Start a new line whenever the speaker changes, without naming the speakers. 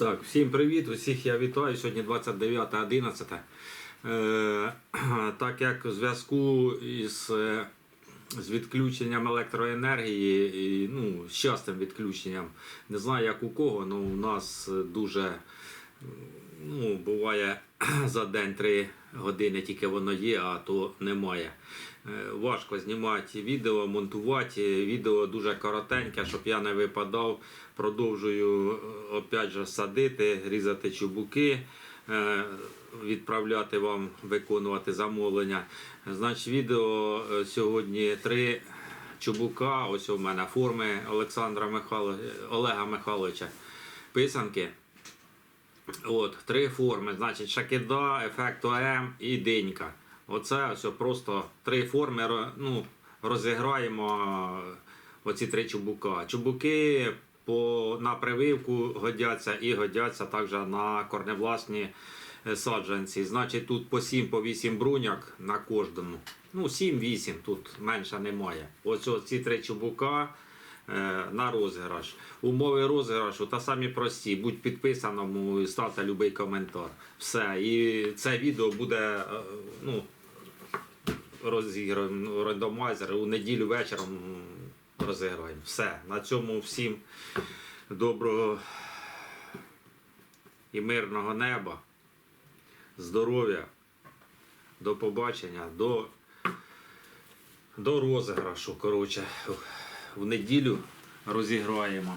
Так, всім привіт, усіх я вітаю. Сьогодні 29.11. Е, так як у зв'язку із, е, з відключенням електроенергії, і, ну, з частим відключенням, не знаю як у кого, але у нас дуже ну, буває за день 3 години тільки воно є, а то немає. Е, Важко знімати відео, монтувати. Відео дуже коротеньке, щоб я не випадав. Продовжую е, опять же садити, різати чубуки, е, відправляти вам, виконувати замовлення. Значить, відео сьогодні три чубука. Ось у мене форми Олександра Михайло... Олега Михайловича. Писанки. От, три форми. Значить, шакіда, ефект ОМ і динька. Оце все просто три форми ну, розіграємо е, оці три чубука. Чубуки по, на прививку годяться і годяться також на корневласні е, саджанці. Значить, тут по 7 по 8 бруняк на кожному. Ну, 7-8, тут менше немає. Ось ці три чубука на розіграш. Умови розіграшу та самі прості. Будь підписаному і ставте будь-який коментар. Все. І це відео буде е, ну, розіграємо рандомайзер. У неділю вечором розіграємо. Все. На цьому всім доброго і мирного неба. Здоров'я. До побачення. До, до розіграшу. Коротше, в неділю розіграємо.